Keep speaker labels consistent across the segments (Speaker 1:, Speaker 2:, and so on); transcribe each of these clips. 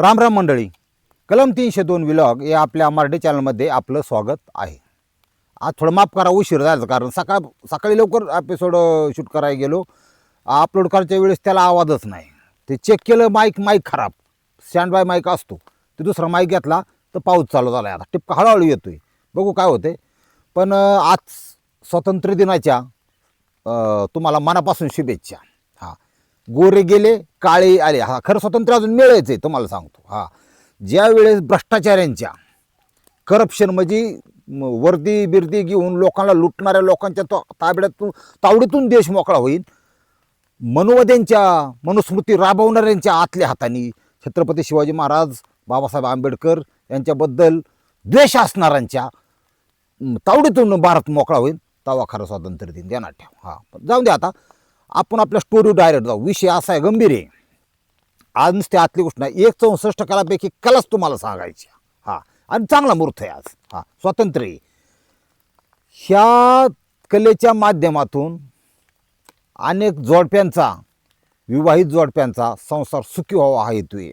Speaker 1: राम राम मंडळी. कलम तीनशे दोन विलॉग या आपल्या मराठी चॅनलमध्ये आपलं स्वागत आहे. आज थोडं माफ करा उशीर झालं कारण सकाळ सकाळी लवकर एपिसोड शूट करायला गेलो. अपलोड करायच्या वेळेस त्याला आवाजच नाही. ते चेक केलं माईक माईक खराब. स्टँड बाय माईक असतो. ते दुसरा माईक घेतला तर पाऊस चालू झाला आता. टिपका हळूहळू येतो आहे बघू काय होते पण आज स्वातंत्र्य दिनाच्या तुम्हाला मनापासून शुभेच्छा. गोरे गेले काळे आले. हा खरं स्वातंत्र्य अजून मिळायचं आहे तुम्हाला सांगतो. हा. ज्या वेळेस भ्रष्टाचाऱ्यांच्या करप्शन म्हणजे वर्दी बिर्दी घेऊन लोकांना लुटणाऱ्या लोकांच्या तो तावडीतून देश मोकळा होईल मनोवद्यांच्या मनुस्मृती राबवणाऱ्यांच्या आतल्या हाताने छत्रपती शिवाजी महाराज बाबासाहेब आंबेडकर यांच्याबद्दल द्वेष असणाऱ्यांच्या तावडीतून भारत मोकळा होईल तवा खरं स्वातंत्र्य दिन ध्यानात ठेव. हां. पण द्या आता. आपण आपल्या स्टोरी डायरेक्ट जाऊ. विषय असा आहे गंभीर आहे. आज नुसती आतली गोष्ट नाही एक चौसष्ट कलापैकी कलाच तुम्हाला सांगायची. हा. आणि चांगला मूर्त आहे आज. हा. स्वातंत्र्य ह्या कलेच्या माध्यमातून अनेक जोडप्यांचा विवाहित जोडप्यांचा संसार सुखी व्हावा हा हेतू आहे.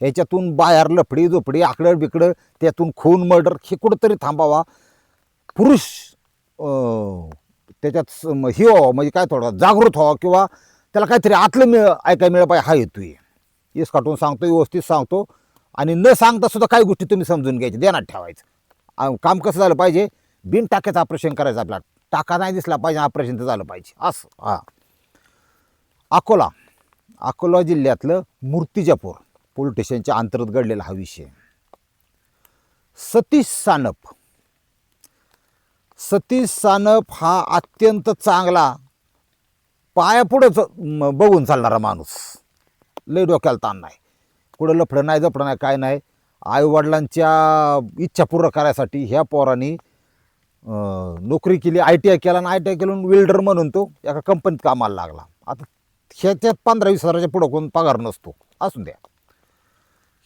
Speaker 1: ह्याच्यातून बाहेर लफडी झोपडी आकडं बिकडं त्यातून खून मर्डर हे कुठंतरी थांबावा. पुरुष त्याच्यात स- हे व्हावं म्हणजे काय थोडं जागृत व्हावं किंवा त्याला काहीतरी आतलं मिळ ऐकायला मिळालं पाहिजे. हा हेतू आहे. येस काटून सांगतो व्यवस्थित सांगतो. आणि न सांगता सुद्धा काही गोष्टी तुम्ही समजून घ्यायच्या ध्यानात ठेवायचं. आ, काम कसं झालं पाहिजे? बिन टाक्याचं ऑपरेशन करायचं आपल्याला. टाका नाही दिसला पाहिजे ऑपरेशन तर झालं पाहिजे. असं. हां. अकोला. अकोला जिल्ह्यातलं मूर्तिजापूर पोलीस स्टेशनच्या अंतर्गत घडलेला हा विषय. सतीश सानप सतीश सानप हा अत्यंत चांगला पायापुढंच बघून चालणारा माणूस. लय डोक्याला ताण नाही. कुठं लफडं नाही जपडं नाही काय नाही. आईवडिलांच्या इच्छा पूर्ण करायसाठी ह्या पोरांनी नोकरी केली आय टी आय केला आणि आय टी आय केलं वेल्डर म्हणून तो एका कंपनीत कामाला लागला. आता ह्याच्यात पंधरा वीस हजाराच्या पुढं कोण पगार नसतो. असून द्या.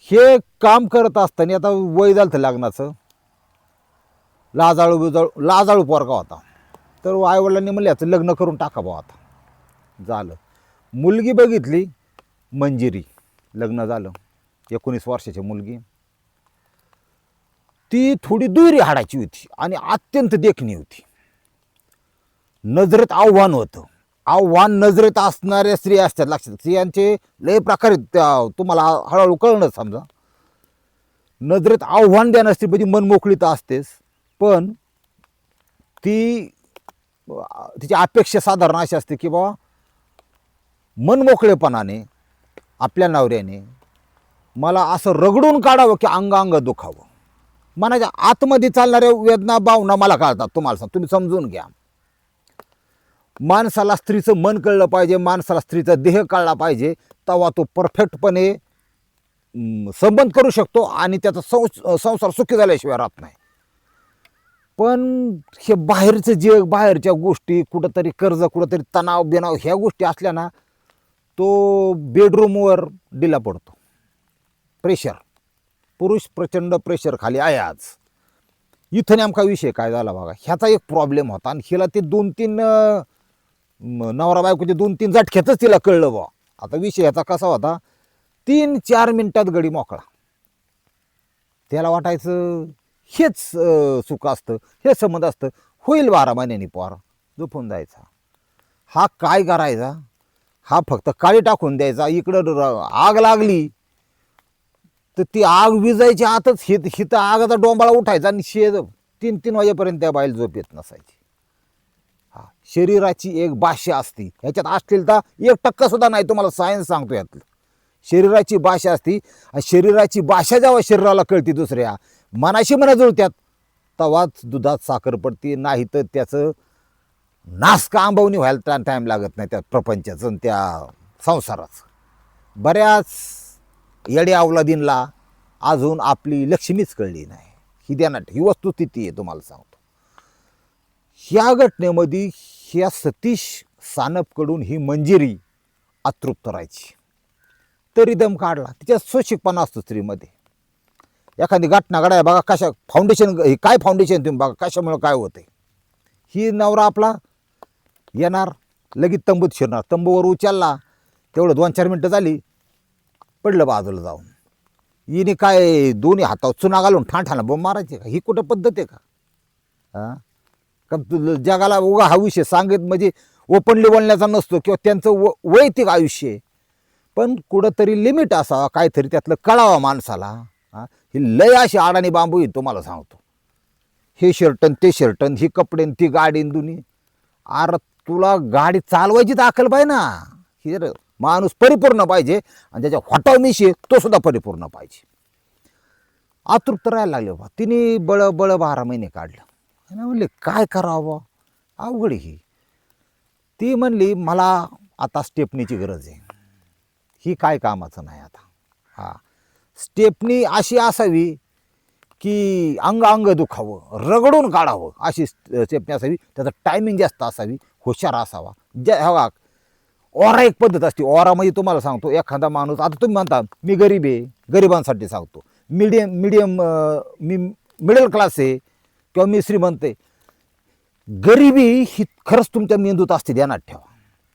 Speaker 1: हे काम करत असताना आता वय झालं तर लग्नाचं. लाजाळू बिजाळू लाजाळू पोरगा होता. तर आईवडिलांनी म्हणलं याचं लग्न करून टाका भाऊ आता. झालं. मुलगी बघितली मंजिरी. लग्न झालं. एकोणीस वर्षाची मुलगी. ती थोडी दुरी हाडाची होती आणि अत्यंत देखणी होती. नजरेत आव्हान होतं. आव्हान नजरेत असणाऱ्या स्त्रिया असतात. लक्षात स्त्रियांचे लय प्रकारे त्या तुम्हाला हळूहळू कळणं समजा. नजरेत आव्हान देणं स्त्री म्हणजे मन मोकळी तर असतेच. पण ती तिची अपेक्षा साधारण अशी असते की बाबा मनमोकळेपणाने आपल्या नवऱ्याने मला असं रगडून काढावं की अंग अंग दुखावं. मनाच्या आतमध्ये चालणाऱ्या वेदना भावना मला कळतात. तुम्हाला सांग तुम्ही समजून घ्या. माणसाला स्त्रीचं मन कळलं पाहिजे माणसाला स्त्रीचा देह कळला पाहिजे तेव्हा तो परफेक्टपणे संबंध करू शकतो आणि त्याचा संस संसार सुखी झाल्याशिवाय राहत नाही. पण हे बाहेरचं जग बाहेरच्या गोष्टी कुठंतरी कर्ज कुठंतरी तणाव बिनाव ह्या गोष्टी असल्या ना तो बेडरूमवर डिला पडतो. प्रेशर पुरुष प्रचंड प्रेशर खाली आहे आज. इथं नेमका विषय काय झाला बघा. ह्याचा एक प्रॉब्लेम होता आणि हिला ते दोन तीन नवरा बायकोचे दोन तीन जाटख्यातच तिला कळलं बा आता विषय ह्याचा कसा होता? तीन चार मिनटात गडी मोकळा. त्याला वाटायचं हेच सुख असतं हे संबंध असतं. होईल बारा महिन्यांनी पोर झोपून जायचा. हा काय करायचा? हा फक्त काळी टाकून द्यायचा. इकडं आग लागली तर ती आग विजायची आतच हित हित आगाचा डोंबाळा उठायचा आणि शे तीन तीन वाजेपर्यंत त्या बाईल झोप येत नसायची. हा शरीराची एक भाषा असती. ह्याच्यात अश्लीलता एक टक्का सुद्धा नाही तुम्हाला सायन्स सांगतो यातलं. शरीराची भाषा असती. आणि शरीराची भाषा जेव्हा शरीराला कळती दुसऱ्या मनाशी मना जुळत्यात. तवाच दुधात साखर पडते नाही तर त्याचं नास का आंबवणी व्हायला टाईम लागत नाही त्या प्रपंचाचं आणि त्या संसाराचं. बऱ्याच येडे अवलादींना अजून आपली लक्ष्मीच कळली नाही. ही ध्यानात ही वस्तुस्थिती आहे तुम्हाला सांगतो. ह्या घटनेमध्ये ह्या सतीश सानपकडून ही मंजिरी अतृप्त राहायची. तरी दम काढला. तिच्या सोशिकपणा असतो स्त्रीमध्ये. एखादी घटना घडाय बघा कशा फाउंडेशन हे काय फाउंडेशन तुम्ही बघा कशामुळं काय होतंय? ही नवरा आपला येणार लगेच तंबूत शिरणार. तंबूवर उचलला तेवढं दोन चार मिनटं झाली पडलं बाजूला जाऊन. हिने काय दोन्ही हातावर चुना घालून ठाणठाणा बोंब मारायचे का? ही कुठं पद्धत आहे का? हां? का तु- जगाला उगा हा विषय सांगत म्हणजे ओपनली बोलण्याचा नसतो किंवा त्यांचं व वैयक्तिक आयुष्य आहे. पण कुठंतरी लिमिट असावा काहीतरी त्यातलं कळावा माणसाला. ही लय अशी अडाणी बांबू आहे तुम्हाला सांगतो. हे शर्टन ते शर्टन ही कपडेन ती गाडीन दुनी. अरे तुला गाडी चालवायची तर अकल पाहिजे ना. ही जर माणूस परिपूर्ण पाहिजे आणि त्याच्या हॉटाव मिशी तो सुद्धा परिपूर्ण पाहिजे. आतृप्त राहायला लागले बा तिने बळ बळ बारा महिने काढलं. आणि म्हणले काय करावं? बा अवघड ही. ती म्हणली मला आता स्टेपनीची गरज आहे. ही काय कामाचं नाही आता. हा. स्टेपनी अशी असावी की अंग अंग दुखावं रगडून काढावं अशी स्टेपनी असावी. त्याचं टायमिंग जास्त असावी हुशार असावा. ज्या हवा. ओरा एक पद्धत असते. ओरा म्हणजे तुम्हाला सांगतो एखादा माणूस आता तुम्ही म्हणता मी गरीब आहे गरिबांसाठी सांगतो. मिडियम मिडियम मी मिडल क्लास आहे किंवा मी श्रीमंत आहे. गरिबी ही खरंच तुमच्या मेंदूत असते ध्यानात ठेवा.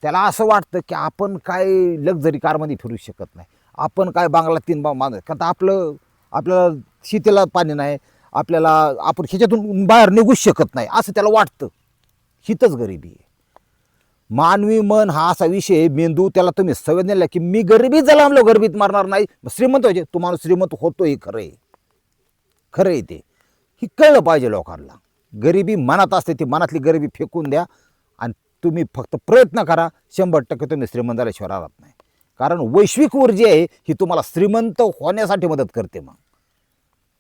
Speaker 1: त्याला असं वाटतं की आपण काय लक्झरी कारमध्ये फिरू शकत नाही. आपण काय बांगला तीन बा मान कारण आपलं आपल्याला शेतीला पाणी नाही आपल्याला आपण ह्याच्यातून बाहेर निघूच शकत नाही असं त्याला वाटतं. हितच गरिबी आहे. मानवी मन हा असा विषय मेंदू त्याला तुम्ही संवेद नेला की मी गरिबी जलामलो गरिबीत मारणार नाही. श्रीमंत व्हायचे तू माणूस श्रीमंत होतो हे खरं आहे खरं आहे ते. ही कळलं पाहिजे लोकांना. गरिबी मनात असते ती मनातली गरिबी फेकून द्या आणि तुम्ही फक्त प्रयत्न करा शंभर टक्के तुम्ही श्रीमंत झाल्याशिवाय राहत नाही. कारण वैश्विक ऊर्जा आहे ही तुम्हाला श्रीमंत होण्यासाठी मदत करते मग.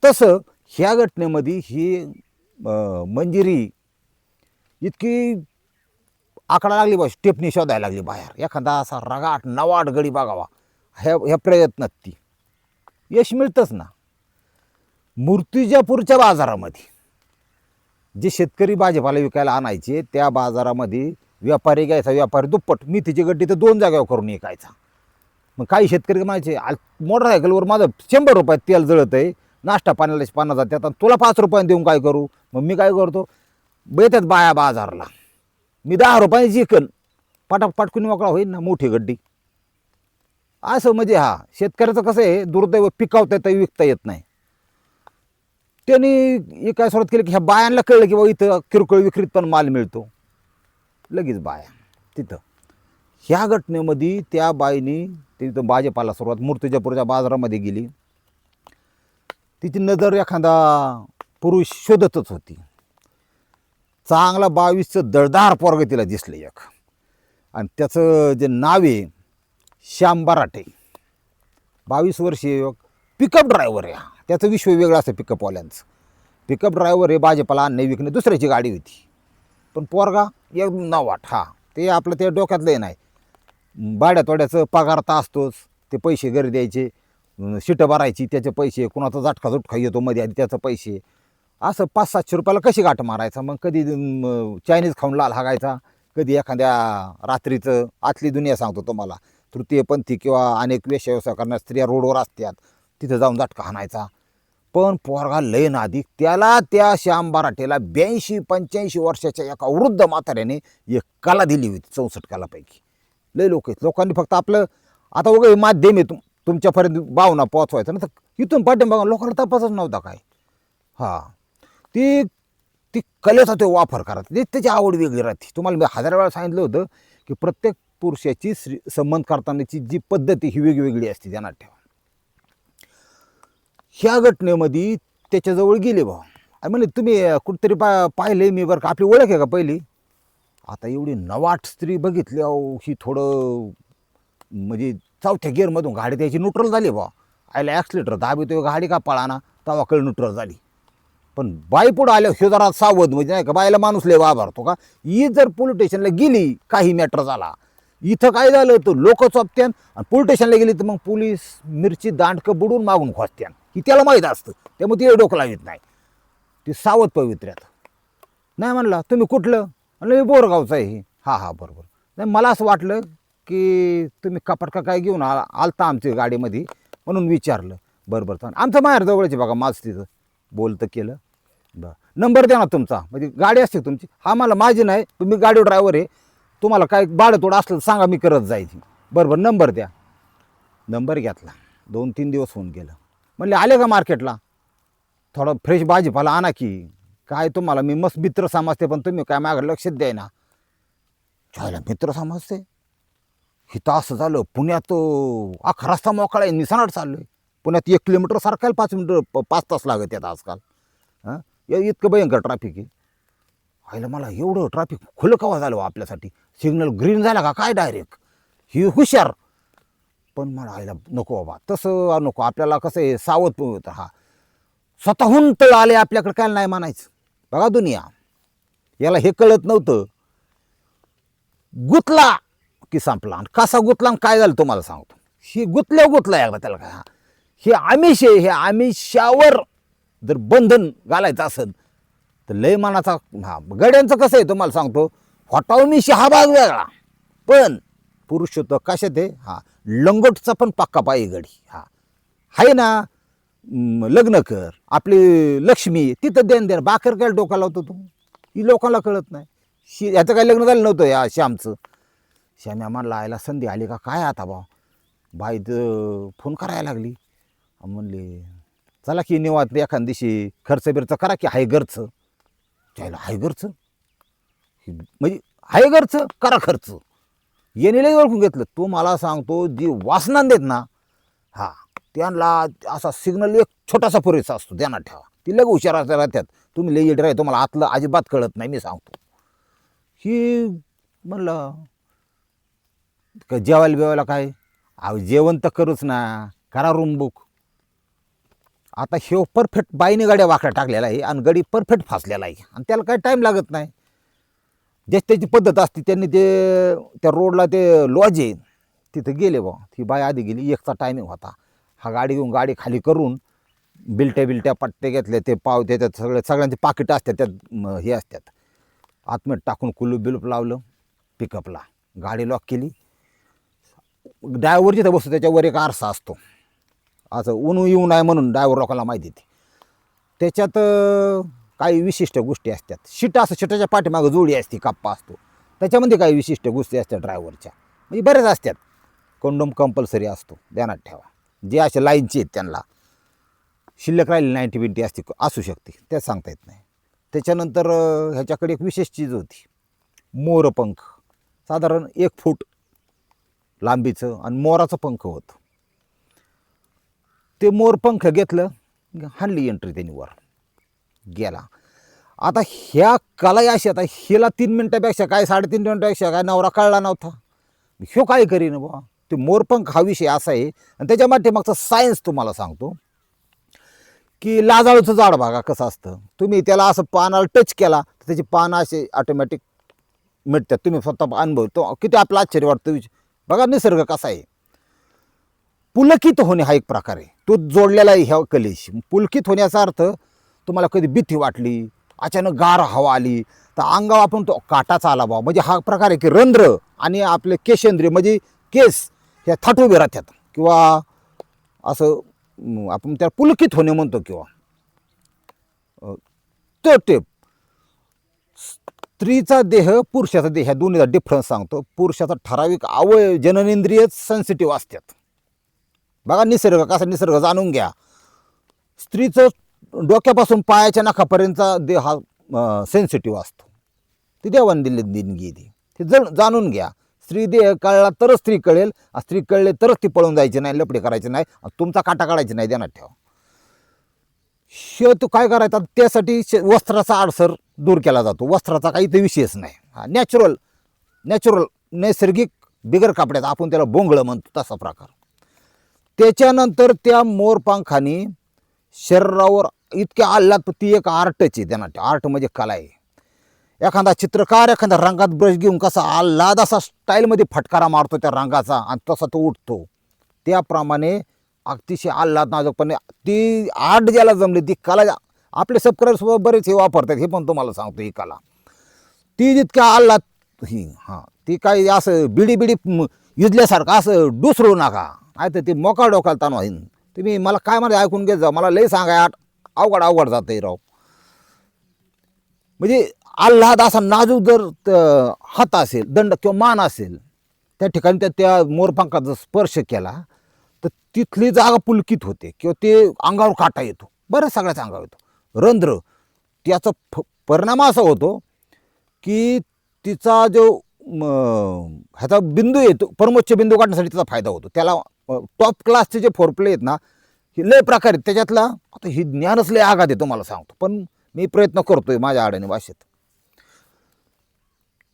Speaker 1: तसं ह्या घटनेमध्ये ही मंजिरी इतकी आकडा लागली बा स्टेपनी शोधायला लागली बाहेर. एखादा असा रगाट नवाट गडी बघावा. ह्या ह्या प्रयत्नात ती. यश मिळतंच ना. मूर्तिजापूरच्या बाजारामध्ये जे शेतकरी भाजीपाला विकायला आणायचे त्या बाजारामध्ये व्यापारी घ्यायचा व्यापारी दुप्पट. मी तिची गड्डी तर दोन जागेवर करून ऐकायचा मग काही शेतकरी माहिती मोटरसायकलवर माझं शंभर रुपयात तेल जळत आहे नाश्ता पाण्याला पाना जातात आणि तुला पाच रुपयाने देऊन काय करू? मग मी काय करतो येतात बाया बाजारला. मी दहा रुपयाची चिकन पटा पटकून मोकळा होईल ना मोठी गड्डी. असं म्हणजे हा शेतकऱ्याचं कसं आहे दुर्दैव पिकावता येतं विकता येत नाही. त्यांनी एक काय सुरुवात केली की ह्या बायांना कळलं की बाबा इथं किरकोळ विक्रीत पण माल मिळतो. लगेच बाया तिथं. ह्या घटनेमध्ये त्या बाईनी तिथं भाजपाला सुरुवात मूर्तिजापूरच्या बाजारामध्ये गेली. तिची नजर एखादा पुरुष शोधतच होती. चांगला बावीसचं दळदार पोरग तिला दिसलं एक. आणि त्याचं जे नाव आहे श्याम बराटे. बावीस वर्षीय पिकअप ड्रायव्हर आहे हा. त्याचं विश्व वेगळं असतं पिकअपवाल्यांचं पिकअप ड्रायव्हर हे भाजपाला आणणे विकणे दुसऱ्याची गाडी होती. पण पोरगा एक नवाट हा. ते आपलं ते डोक्यातलं नाही. बाड्या तोड्याचं पगार तर असतोच. ते पैसे घरी द्यायचे शिटं भरायची त्याचे पैसे कुणाचा झटका झुटका येतो मध्ये आधी त्याचं पैसे. असं पाच सातशे रुपयाला कशी गाठ मारायचा? मग कधी चायनीज खाऊन लाल हागायचा? कधी एखाद्या रात्रीचं आतली दुनिया सांगतो तुम्हाला तृतीयपंथी किंवा अनेक वेश व्यवसाय करणाऱ्या स्त्रिया रोडवर असतात तिथं जाऊन झटका हाणायचा. पण पोरगा लय नादिक त्याला त्या श्याम बराटेला ब्याऐंशी पंच्याऐंशी वर्षाच्या एका वृद्ध म्हाताऱ्याने एक कला दिली होती चौसष्ट कलापैकी. लय लोक आहेत. लोकांनी फक्त आपलं आता वगैरे हे माध्यम आहे तुम तुमच्यापर्यंत भावना पोचवायचं ना तर इथून पाठिंबा लोकांना तपासच नव्हता काय. हां. ती ती कलेचा तो वापर करा. ते त्याची आवड वेगळी राहते. तुम्हाला मी हजार वेळा सांगितलं होतं की प्रत्येक पुरुषाची श्री संबंध करतानाची जी पद्धती ही वेगवेगळी असते ध्यानात ठेवा ह्या घटनेमध्ये त्याच्याजवळ गेले भाऊ. आणि म्हणजे तुम्ही कुठंतरी कुठेतरी पा पाहिले मी बरं का? आपली ओळख आहे का पहिली? आता एवढी नवाट स्त्री बघितली अहो ही थोडं म्हणजे चौथ्या गिअरमधून गाडी त्याची न्यूट्रल झाली बा आयला ॲक्सिलेटर दाबितो गाडी का पळाना? तवा कळ न्यूट्रल झाली. पण बाई पुढं आल्या हे जरा सावध म्हणजे नाही का बाईला माणूस लय वाभारतो का? ही जर पोलीस स्टेशनला गेली काही मॅटर झाला. इथं काय झालं तर लोक चोपत्यान आणि पोलीस स्टेशनला गेली तर मग पोलीस मिरची दांडकं बुडून मागून खोसत्यान ही त्याला माहीत असतं. त्यामुळे तिला डोकं लावित नाही. ती सावध पवित्र्यात. नाही म्हणला तुम्ही कुठलं? म्हणलं हे बोरगावचं आहे हे. हा हा बरोबर नाही मला असं वाटलं की तुम्ही कपाटका काय घेऊन आला आलता आमच्या गाडीमध्ये म्हणून विचारलं. बरं बरं चालेल आमचं माहेर जवळचे बघा माझ तिथं बोलतं केलं. बरं. नंबर द्या ना तुमचा. म्हणजे गाडी असते तुमची. हा मला माझी नाही तुम्ही गाडी ड्रायव्हर आहे. तुम्हाला काय बाडतोड असलं तर सांगा मी करत जायची बरं बरं नंबर द्या. नंबर घेतला. दोन तीन दिवस होऊन गेलं. म्हणले आले का मार्केटला? थोडं फ्रेश भाजीपाला आणा की. काय तुम्हाला मी मस्त मित्र समजते पण तुम्ही काय माझ्याकडे लक्षच द्याय ना चायला मित्र समजते इथं असं झालं पुण्यात अं, रस्ता मोकळा आहे निसानाट आहे पुण्यात एक किलोमीटर सारखायला पाच मिनटं पाच तास लागत आहेत आजकाल. हां? इतकं भयंकर ट्रॅफिक आहे. आईला मला एवढं ट्रॅफिक खुलं कवा झालं हो आपल्यासाठी? सिग्नल ग्रीन झाला का काय डायरेक्ट ही हुशार. पण मला आईला नको बाबा तसं नको. आपल्याला कसं आहे सावध हा. स्वतःहून तळ आले आपल्याकडे काय नाही म्हणायचं. बघा दुनिया. याला हे कळत नव्हतं. गुतला की संपला. आणि कसा गुतला आणि काय झालं तुम्हाला सांगतो. ही गुतल्या गुतला एकदा त्याला काय हा. हे आमिष आहे हे आमिषावर जर बंधन घालायचं असेल तर लय मनाचा हा गड्यांचं कसं आहे तुम्हाला सांगतो. हॉटावमिश हा भाग वेगळा. पण पुरुष होतं कशात आहे हा लंगोटचा पण पक्का पाहिजे गडी हा. आहे ना लग्न कर. आपली लक्ष्मी तिथं देण देण. बाकर काय डोका लावतो तू? ही लोकांना कळत नाही. शी याचं काय लग्न झालं नव्हतं या श्यामचं. श्याम्या म्हणला आयला संधी आली का? काय आता भाऊ? बाई तर फोन करायला लागली. म्हणले चला की निवात एखाद दिवशी खर्च बिर्च करा की हाय घरचं. त्याला हाय घरचं? म्हणजे हाय घरचं करा खर्च. येणे लई ओळखून घेतलं. तो मला सांगतो जी वासना देत ना हा त्यांना असा सिग्नल एक छोटासा पुरेसा असतो. ध्यानात ठेवा. ती लगे हुशार असल्या राहत्यात. तुम्ही लई येड तुम्हाला आतलं अजिबात कळत नाही. मी सांगतो. ही म्हणलं का जेवायला बिवायला काय? अहो जेवण तर करूच ना. करा रूम बुक आता हे परफेक्ट बाईने गाड्या वाकड्या टाकलेला आहे आणि गडी परफेक्ट फासलेला आहे. आणि त्याला काही टाईम लागत नाही. ज्याची त्याची पद्धत असते त्यांनी ते त्या रोडला ते लॉज आहे. तिथं गेले बा ती बाई आधी गेली. एकचा टायमिंग होता. हा गाडी घेऊन गाडी खाली करून बिलट्या बिलट्या पट्टे घेतले ते पाव त्याच्यात सगळ्या सगळ्यांचे पाकिटं असतात त्यात हे असतात. आतमध्ये टाकून कुलूप बिलूप लावलं पिकअपला गाडी लॉक केली. ड्रायव्हर जिथं बसतो त्याच्यावर एक आरसा असतो. असं ऊन येऊ नये म्हणून ड्रायव्हर लोकांना माहिती ती. त्याच्यात काही विशिष्ट गोष्टी असतात. शिट असं शिटाच्या पाठीमागं जोडी असते कप्पा असतो. त्याच्यामध्ये काही विशिष्ट गोष्टी असतात ड्रायव्हरच्या. म्हणजे बऱ्याच असतात. कंडोम कंपल्सरी असतो. ध्यानात ठेवा. जे असे लाईनचे आहेत त्यांना. शिल्लक राहिली नाईन्टी बिंटी असते असू शकते ते सांगता येत नाही. त्याच्यानंतर ह्याच्याकडे एक विशेष चीज होती. मोरपंख साधारण एक फूट लांबीचं आणि मोराचं पंख होतं. ते मोरपंख घेतलं हाणली एंट्री त्यांनी वर. गेला. आता ह्या कला अशी आता हिला तीन मिनटापेक्षा काय साडेतीन मिनटापेक्षा काय नवरा कळला नव्हता. ह्यो काय करीन बुवा? ते मोरपंख हा विषय असा आहे. आणि त्याच्या मागचा सायन्स तुम्हाला सांगतो. की लाजाळूचं झाड बघा कसं असतं. तुम्ही त्याला असं पानाला टच केला तर त्याची पानं असे ऑटोमॅटिक मिटतात. तुम्ही स्वतः अनुभव तो किती आपलं आश्चर्य वाटतं. विच- बघा निसर्ग कसा आहे. पुलकित होणे हा एक प्रकार आहे. तो जोडलेला आहे ह्या कलेशी. पुलकित होण्याचा अर्थ तुम्हाला कधी भीती वाटली अचानक गार हवा आली तर अंगावर आपण तो काटाचा आला बा म्हणजे हा प्रकार आहे की रंध्र आणि आपले केशेंद्रिय म्हणजे केस ह्या थाट उभे राहतात. किंवा असं आपण त्याला पुलकित होणे म्हणतो किंवा तो टेप स्त्रीचा देह पुरुषाचा देह ह्या दोन्हीचा डिफरन्स सांगतो. पुरुषाचा ठराविक आवय जननेंद्रियच सेन्सिटिव्ह असतात. बघा निसर्ग कसा निसर्ग जाणून घ्या. स्त्रीचं डोक्यापासून पायाच्या नखापर्यंतचा देह हा सेन्सिटिव्ह असतो. ती देवाने दिली देणगी ती ते जण जाणून घ्या. स्त्री देह कळला तरच स्त्री कळेल स्त्री कळले तरच ती पळून जायची नाही लपडे करायचे नाही आणि तुमचा काटा काढायची नाही देणार ठेवा. शेत काय करायचा त्यासाठी शे- वस्त्राचा आडसर दूर केला जातो. वस्त्राचा काही ते विषयच नाही. हा नॅचरल नॅचरल नैसर्गिक बिगर कापड्याचा आपण त्याला बोंगळं म्हणतो तसा प्रकार. त्याच्यानंतर त्या मोरपांखाने शरीरावर इतक्या आल्हाद ती एक आर्टच आहे त्यांना आर्ट म्हणजे कला आहे. एखादा चित्रकार एखादा रंगात ब्रश घेऊन कसा आल्हाद असा स्टाईलमध्ये फटकारा मारतो त्या रंगाचा आणि तसा तो उठतो. त्याप्रमाणे अतिशय आल्हाद नाजकपणे ती आर्ट ज्याला जमली ती कला आपले सबस्क्राईबर्स बरेच हे वापरतात हे पण तुम्हाला सांगतो ही कला. ती जितक्या आल्हाद ही हां ती काही असं बिडी बिडी युजल्यासारखं असं डुसरू नका. नाही तर ती मोका डोकाला ताण होईन तुम्ही मला काय म्हणजे ऐकून घेत जा. मला लई सांगा आठ अवघड अवघड जातं राव. म्हणजे आल्हाद असा नाजूक जर त- हात असेल दंड किंवा मान असेल त्या ठिकाणी त्या त्या मोरपंखाचा स्पर्श केला तर तिथली जागा पुलकित होते किंवा ते अंगावर काटा येतो. बरं सगळ्याच अंगावर येतो. रंध्र त्याचा फ परिणाम असा होतो की तिचा जो ह्याचा बिंदू येतो परमोच्च बिंदू काढण्यासाठी त्याचा फायदा होतो. त्याला टॉप क्लासचे जे फोरप्ले आहेत ना हे लय प्रकार आहेत. त्याच्यातला आता ही ज्ञानच लय आघात आहे तुम्हाला सांगतो. पण मी प्रयत्न करतोय माझ्या आड्याने भाषेत.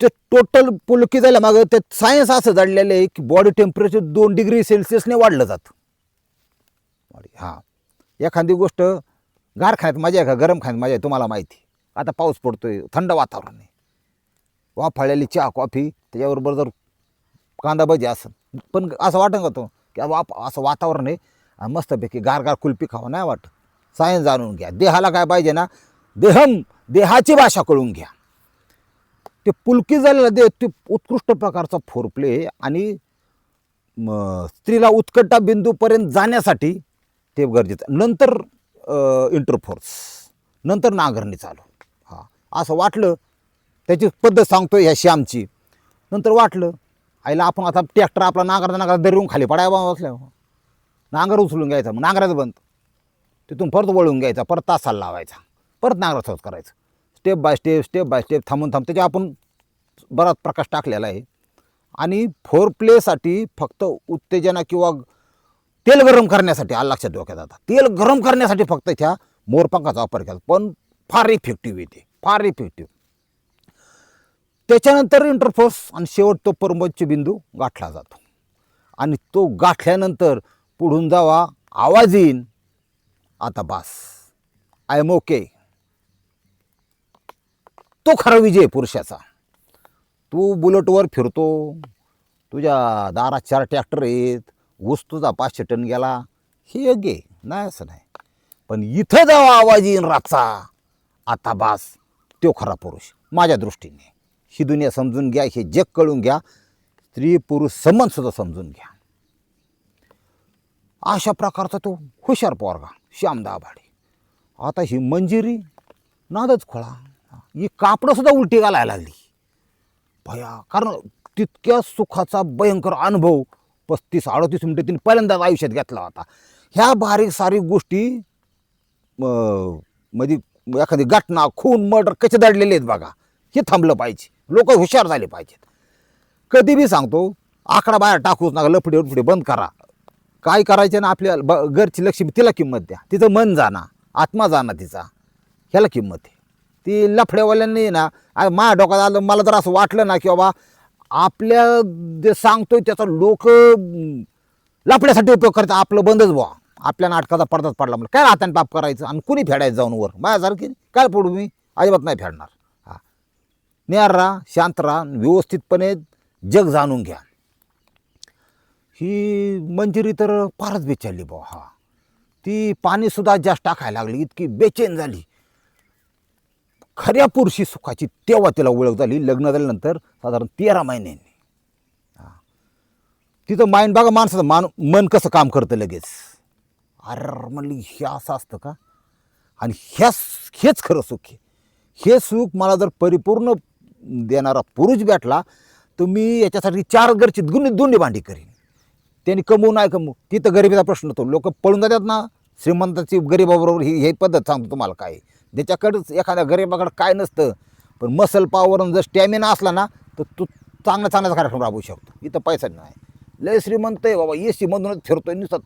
Speaker 1: ते टोटल पुलकी झाल्या मागं? ते सायन्स असं जाडलेलं आहे की बॉडी टेम्परेचर दोन डिग्री सेल्सिअसने वाढलं जातं. हां. एखादी गोष्ट गार खाण्यात मजा आहे का? गरम खाण्यात मजा आहे तुम्हाला माहिती. आता पाऊस पडतोय थंड वातावरण आहे. वाफाळलेली चहा कॉफी त्याच्याबरोबर जर कांदा भजी असं पण असं वाटण का तो? की वाप असं वातावरण आहे. आणि मस्तपैकी गार गार कुल्फी खावं नाही वाटत. सायन्स जाणून घ्या. देहाला काय पाहिजे ना? देहम देहाची भाषा कळून घ्या. ते पुलकी झालेलं दे ते उत्कृष्ट प्रकारचा फोरप्ले आणि स्त्रीला उत्कटा बिंदूपर्यंत जाण्यासाठी ते गरजेचं नंतर इंटरफोर्स नंतर नांगरणी चालू. हां असं वाटलं त्याची पद्धत सांगतो ह्याशी आमची नंतर वाटलं आईला आपण आता ट्रॅक्टर आपला नांगरता नांगरता दरीवून खाली पडायला बसल्या. नांगर उचलून घ्यायचा मग नांगराचं बंद. तिथून परत वळून घ्यायचा परत तासाला लावायचा. परत नांगरा सहज करायचं. Step by step step by step थांबून थांब त्याच्या आपण बराच प्रकाश टाकलेला आहे. आणि फोर प्लेसाठी फक्त उत्तेजना किंवा तेल गरम करण्यासाठी आलं लक्षात डोक्यात आता. तेल गरम करण्यासाठी फक्त ह्या मोरपंखाचा वापर केला. पण फार इफेक्टिव्ह येते फार इफेक्टिव्ह त्याच्यानंतर इंटरफोर्स आणि शेवट तो परमोच्च बिंदू गाठला जातो. आणि तो गाठल्यानंतर पुढून जावा आवाज येईन. आता बास. आय एम ओके तो खरा विजय पुरुषाचा. तू बुलेटवर फिरतो तुझ्या दारात चार ट्रॅक्टर आहेत ऊस तुझा पाचशे टन गेला हे योग्य नाही असं नाही. पण इथं जेव्हा आवाज येईन रातचा. आता बास तो खरा पुरुष. माझ्या दृष्टीने. ही दुनिया समजून घ्या हे जग कळून घ्या. स्त्री पुरुष संबंधसुद्धा समजून घ्या. अशा प्रकारचा तो हुशार पोरगा श्यामदा दाभाडे आता ही मंजिरी नादच खोळा. ही कापडं सुद्धा उलटी घालायला लागली. भया कारण तितक्या सुखाचा भयंकर अनुभव पस्तीस अडतीस मिनटं तिने पहिल्यांदाच आयुष्यात घेतला होता. ह्या बारीक सारीक गोष्टी अं, म्हणजे एखादी घटना खून मर्डर कसे दडलेले आहेत बघा हे थांबलं पाहिजे. लोक हुशार झाले पाहिजेत. कधी बी सांगतो आकडा बाहेर टाकूच नका लफडे उफडे बंद करा. काय करायचं ना आपल्या ब घरची लक्ष्मी तिला किंमत द्या. तिचं मन जाणा आत्मा जाणा तिचा. ह्याला किंमत आहे. ती लफड्यावाल्यांनी ना आ- माझ्या डोक्यात आलं मला जर असं वाटलं ना की बाबा आपल्या जे सांगतोय त्याचा लोक लफड्यासाठी उपयोग करतात आपलं बंदच बुवा. आपल्या नाटकाचा पडदाच पडला म्हणजे काय हाताने पाप करायचं आणि कुणी फेडायचं जाऊन वर? माझ्यासारखी काय पडू मी? अजिबात नाही फेडणार. हा. न्यार राहा शांत राहा व्यवस्थितपणे जग जाणून घ्या. ही मंजिरी तर फारच बेचारली बुवा हा. ती पाणीसुद्धा जास्त टाकायला लागली इतकी बेचैन झाली. खऱ्या पुरुषी सुखाची तेव्हा तिला ओळख झाली. लग्न झाल्यानंतर साधारण तेरा महिन्यांनी. हा. तिथं माइंड बघा माणसाचं मान मन कसं काम करतं लगेच. अरे म्हणली हे असं असतं का? आणि ह्याच हेच खरं सुख आहे. हे सुख मला जर परिपूर्ण देणारा पुरुष भेटला तर मी याच्यासाठी चार घरची गुन्हे दोन्ही भांडी करीन. त्यांनी कमवू नाही कमवू तिथं गरिबीचा प्रश्न होतो. लोक पळून जातात ना श्रीमंताची गरिबाबरोबर ही हे पद्धत सांगतो तुम्हाला काय त्याच्याकडंच ज्याच्याकडंच एखाद्या गरिबाकडं काय नसतं. पण मसल पावर जर स्टॅमिना असला ना तर तू चांगला चांगलाच कार्यक्रम राबवू शकतो. इथं पैसा नाही. लय श्रीमंत आहे बाबा ए सीमधूनच फिरतोय नुसतं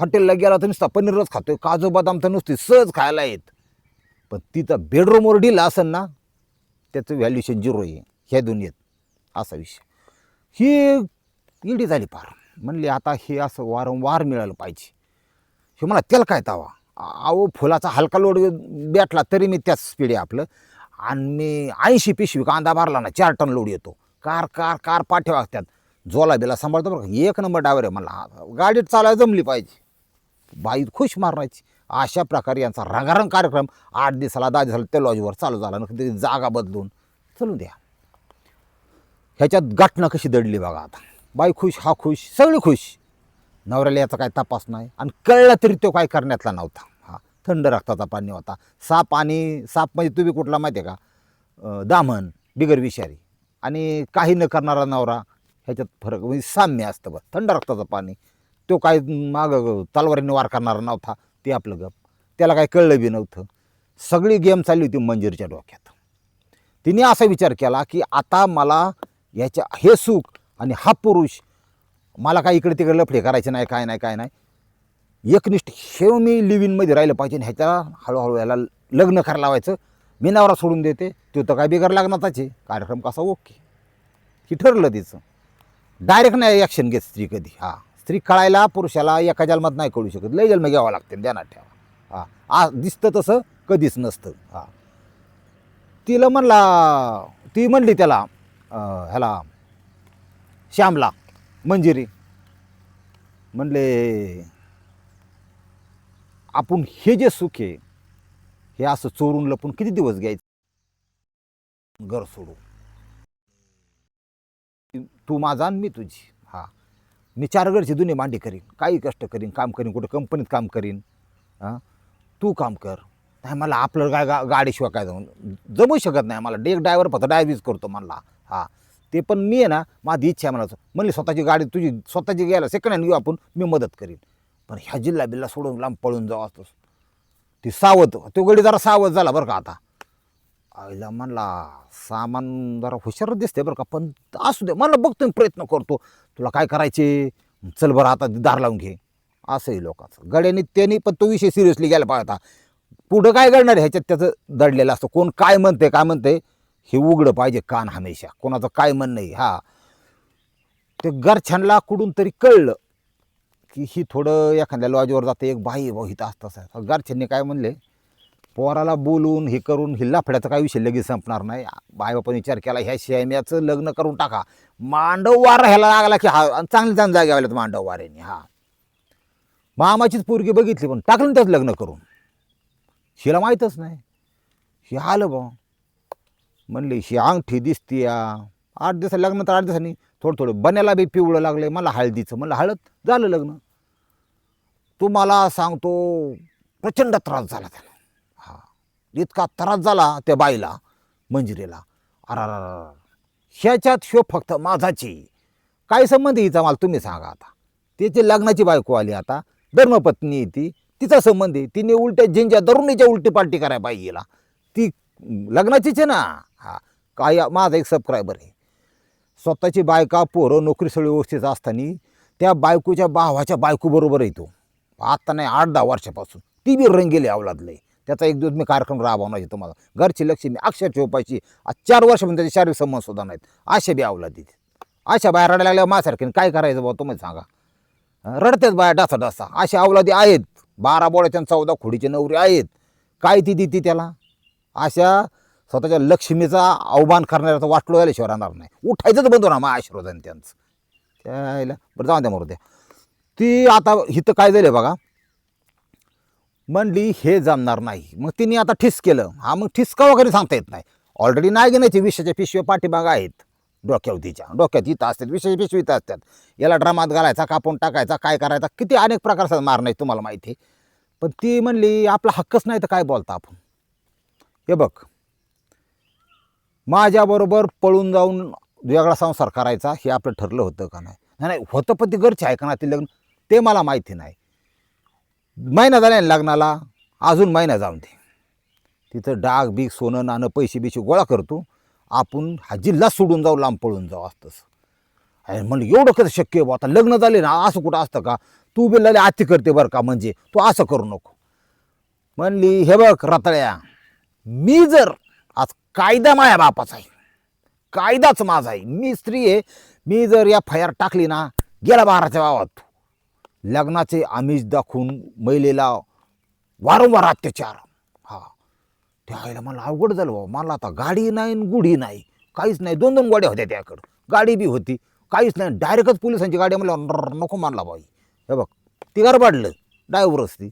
Speaker 1: हॉटेलला गेला तर नुसता पनीरच खातोय काजू बदाम तर नुसते सहज खायला येत. पण तिथं बेडरूमवर डील असेल ना त्याचं व्हॅल्युएशन झिरो आहे ह्या दुनियेत. असा विषय. ही इडी झाली फार. म्हणली आता हे असं वारंवार मिळालं पाहिजे. हे मला त्याला काय तावा? अहो फुलाचा हलका लोड भेटला तरी मी त्याच स्पीड आहे आपलं. आणि मी ऐंशी पिशवी कांदा भरला ना चार टन लोड येतो. कार कार कार पाठ्या त्यात जोला बिला सांभाळतो बरं एक नंबर डायवर आहे मला गाडीत चालायला जमली पाहिजे. बाई खुश मारण्याची. अशा प्रकारे यांचा रंगारंग कार्यक्रम आठ दिवसाला दहा दिवसाला त्या लॉजवर चालू झाला. ना त्याची जागा बदलून चलू द्या. ह्याच्यात घटना कशी दडली बघा आता. बाई खुश हा खुश सगळी खुश. नवऱ्याला याचा काय तपास नाही. आणि कळला तरी तो काय करण्यातला नव्हता. हा थंड रक्ताचा पाणी होता. साप आणि साप म्हणजे तुम्ही कुठला माहिती आहे का दामन बिगर विषारी. आणि काही न करणारा नवरा ह्याच्यात फरक म्हणजे साम्य असतं बघ थंड रक्ताचं पाणी. तो काय माग तलवारीने वार करणारा नव्हता. ते आपलं गप. त्याला काय कळलं बी नव्हतं. सगळी गेम चालली होती मंजिरीच्या डोक्यात. तिने असा विचार केला की आता मला याच्या हे सुख आणि हा पुरुष मला काय इकडे तिकडे लफडे करायचे नाही काय नाही काय नाही. एकनिष्ठ हे मी लिव्हिनमध्ये राहिलं पाहिजे आणि ह्याच्या हळूहळू याला लग्न करायला लावायचं. मी नवरा सोडून देते तो तर काय बिगर लग्नाचाच आहे. कार्यक्रम कसा ओके. ही ठरलं तिचं. डायरेक्ट नाही ॲक्शन घेत स्त्री कधी. हा. स्त्री कळायला पुरुषाला एका जन्मात नाही कळू शकत. लय जन्म घ्यावा लागते ध्यानात ठेवा. हां. आ दिसतं तसं कधीच नसतं. हां. तिला म्हणला ती म्हणली त्याला ह्याला श्यामला मंजिरी. म्हणले आपण हे जे सुख आहे हे असं चोरून लपून किती दिवस घ्यायचं? घर सोडू तू माझा आणि मी तुझी. हा. मी चार घरची दुनी मांडी करीन. काही कष्ट करीन काम करीन कुठं कंपनीत काम करीन. हां. तू काम कर. नाही मला आपलं गा गा गाडीशिवाय काय जाऊन जमू शकत नाही मला एक ड्रायव्हर फक्त डायव्हीज करतो म्हणला. हा. ते पण मी आहे ना माझी इच्छा आहे म्हणायचं. म्हणली स्वतःची गाडी तुझी स्वतःची घ्यायला सेकंड हँड घेऊ आपण मी मदत करीन. पण ह्या जिल्हा बिल्ला सोडून लांब पळून जाऊ असतोस ती सावध तो गडी जरा सावध झाला बरं का आता. आईला म्हणला सामान जरा हुशार दिसते बरं का पण असू दे मला बघतो मी प्रयत्न करतो. तुला काय करायचे? चल बरं आता दार लावून घे. असंही लोकांचं. गड्याने त्यांनी पण तो विषय सिरियसली गेला पाहता पुढं काय करणार आहे ह्याच्यात त्याचं दडलेलं असतं? कोण काय म्हणते काय म्हणते हे उघडं पाहिजे कान हमेशा. कोणाचं काय म्हणणं आहे हा. ते घरच्यांना कुठून तरी कळलं की ही थोडं एखाद्या लॉजवर जाते. एक बाई भाऊ इथं असतं घरच्यांनी काय म्हणले? पोराला बोलून हे करून हे लाफड्याचा काय विषय लगेच संपणार नाही. बायबापाने विचार केला ह्या शेम्याचं लग्न करून टाका. मांडव वार ह्याला लागला की हा आणि चांगली चांगली जागा आल्यात मांडव वाऱ्याने. हा. मामाचीच पोरगी बघितली पण टाकलं ना त्यात लग्न करून. हिला माहीतच नाही. हे आलं बा म्हणले ही अंगठी दिसती या आठ दिवसा लग्न तर आठ दिवसांनी. थोडं थोडं बन्याला बी पिवळं लागलं मला हळदीचं म्हणलं हळद झालं लग्न. तुम्हाला सांगतो प्रचंड त्रास झाला त्याला. हा. इतका त्रास झाला त्या बाईला मंजिरीला. अरा ह्याच्यात शो फक्त माझाची. काय संबंध हिचा मला तुम्ही सांगा आता. त्याची लग्नाची बायको आली आता. धर्मपत्नी आहे ती. तिचा संबंध आहे. तिने उलट्या जिंज्या धरूनच्या उलटी पार्टी करायला पाहिजे ती लग्नाचीच आहे ना. हा. काय माझा एक सबस्क्रायबर आहे. स्वतःची बायका पोरं नोकरी सगळी व्यवस्थित असताना त्या बायकोच्या भावाच्या बायकोबरोबर येतो आत्ता नाही आठ दहा वर्षापासून. ती बी रंगेली अवलादलंय त्याचा एक दिवस मी कार्यक्रम राबवणार आहे तुम्हाला. घरची लक्ष्मी अक्षर ठेवपायची चार चार म्हणजे त्याचे शारीरिक संबंध सुद्धा नाहीत. अशा बी अवलादी अशा बाया रडायला लागल्या माझ्यासारखे. काय करायचं बाबा तुम्ही सांगा. रडतेच बाया डासा डासा अशा अवलादी आहेत. बारा बोळ्याच्या चौदा खोडीचे नवरी आहेत. काय ती देते त्याला? अशा स्वतःच्या लक्ष्मीचा अवमान करणाऱ्याचा वाटलो झाल्याशिवाय राहणार नाही. उठायचंच बंद होणार मग आशीर्वादाने त्यांचं. त्याला बरं जाऊ द्या मरू द्या ती आता हिथं काय झालं बघा? म्हणली हे जमणार नाही. मग तिने आता ठिस केलं. हा मग ठिसका वगैरे सांगता येत नाही. ऑलरेडी नाही घेण्याची विषयाच्या पिशव्या पाठीमाग आहेत. डोक्यावर तिच्या. डोक्यात इथं असतात. विषय पिशवी इथं असतात. याला ड्रामात घालायचा कापून टाकायचा काय करायचा किती अनेक प्रकारचा मार तुम्हाला माहिती. आहे. पण ती म्हणली आपला हक्कच नाही तर काय बोलता आपण? हे बघ. माझ्याबरोबर पळून जाऊन वेगळा संसार करायचा हे आपलं ठरलं होतं का नाही? नाही, होतं पण ते घरचे आहे का ना ते लग्न? ते मला माहिती नाही. महिना झाला लग्नाला. अजून महिना जाऊन दे. तिथं डाग बीग सोनं नाणं पैसे बिशे गोळा करतो. आपण हा जिल्हा सोडून जाऊ लांब पळून जाऊ असतंच अरे म्हणलं एवढं कसं शक्य आहे आता लग्न झाले ना असं कुठं असतं का? तू बिल्लाले आती करते बरं का म्हणजे? तू असं करू नको. म्हणली हे बघ रताळ्या. मी जर आज कायदा माझ्या बापाचा आहे कायदाच माझा आहे मी स्त्री आहे मी जर या फयार टाकली ना गेला बाराच्या गावात लग्नाचे आमिष दाखवून महिलेला वारंवार अत्याचार. हा त्या आईला मला अवघड झालं बाबा मला आता गाडी नाही गुढी नाही काहीच नाही दोन दोन गाड्या होत्या त्याकडं. गाडी बी होती काहीच नाही डायरेक्टच पोलिसांची गाडी मला नको मानला बाई हे बघ ती गरबाडलं ड्रायव्हरच ती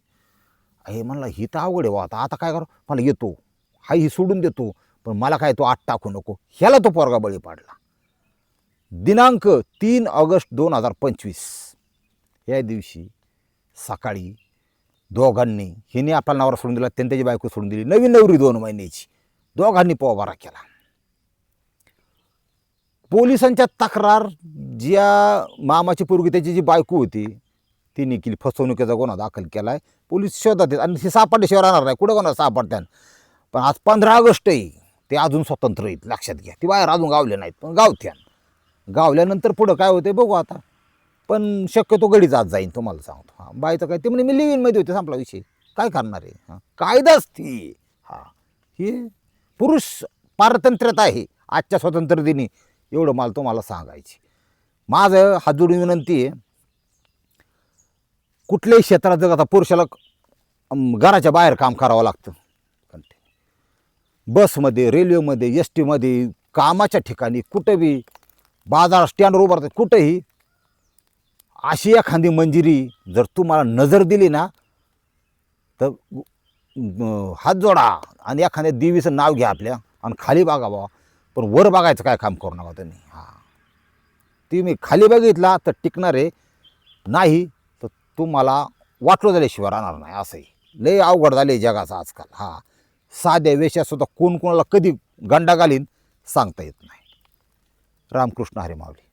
Speaker 1: हे म्हणला ही तर अवघड आहे बा आता आता काय करू? मला येतो. हा ही सोडून देतो पण मला काय तो आत टाकू नको. ह्याला तो पोरगा बळी पाडला. दिनांक तीन ऑगस्ट दोन हजार पंचवीस. या दिवशी सकाळी दोघांनी हिने आपला नवरा सोडून दिला त्यांनी त्याची बायको सोडून दिली नवीन नवरी दोन महिन्याची. दोघांनी पोवारा केला. पोलिसांच्या तक्रार ज्या मामाची पोरगी त्याची जी बायको होती तिने केली फसवणुकीचा गुन्हा दाखल केला आहे पोलीस शोधात आणि हे सापडल्याशिवाय राहणार नाही. कुठं कोणाला सापडत्यान? पण आज पंधरा ऑगस्ट आहे. ते अजून स्वतंत्र आहेत लक्षात घ्या. ती बाहेर अजून गावले नाहीत पण गावत्यान. गावल्यानंतर पुढं काय होते बघू आता. पण शक्यतो गडीच आज जाईन तुम्हाला सांगतो. हां बायचं काय ते म्हणे मी लिव्हिनमध्ये होते संपला विषय. काय करणार आहे? हां कायदाच ती हां हे पुरुष पारतंत्र्यात आहे आजच्या स्वातंत्र्य दिनी. एवढं मला तुम्हाला सांगायचे. माझं हात विनंती आहे कुठल्याही क्षेत्रात जर आता पुरुषाला घराच्या बाहेर काम करावं लागतं बसमध्ये रेल्वेमध्ये एस टीमध्ये कामाच्या ठिकाणी कुठं बी बाजार स्टँडवर उभं कुठंही अशी एखादी मंजिरी जर तुम्हाला नजर दिली ना तर हात जोडा आणि एखाद्या देवीचं नाव घ्या आपल्या आणि खाली बघा बाबा पण वर बघायचं काय काम करू नका तुम्ही. हां. ती मी खाली बघितला तर टिकणार आहे नाही तर तुम्हाला वाटलं झाल्याशिवाय राहणार नाही असंही. लय अवघड झाले जगाचं आजकाल. हां. साध्या वेशासुद्धा कोण कोणाला कधी गंडा घालीन सांगता येत नाही. रामकृष्ण हरे माऊली.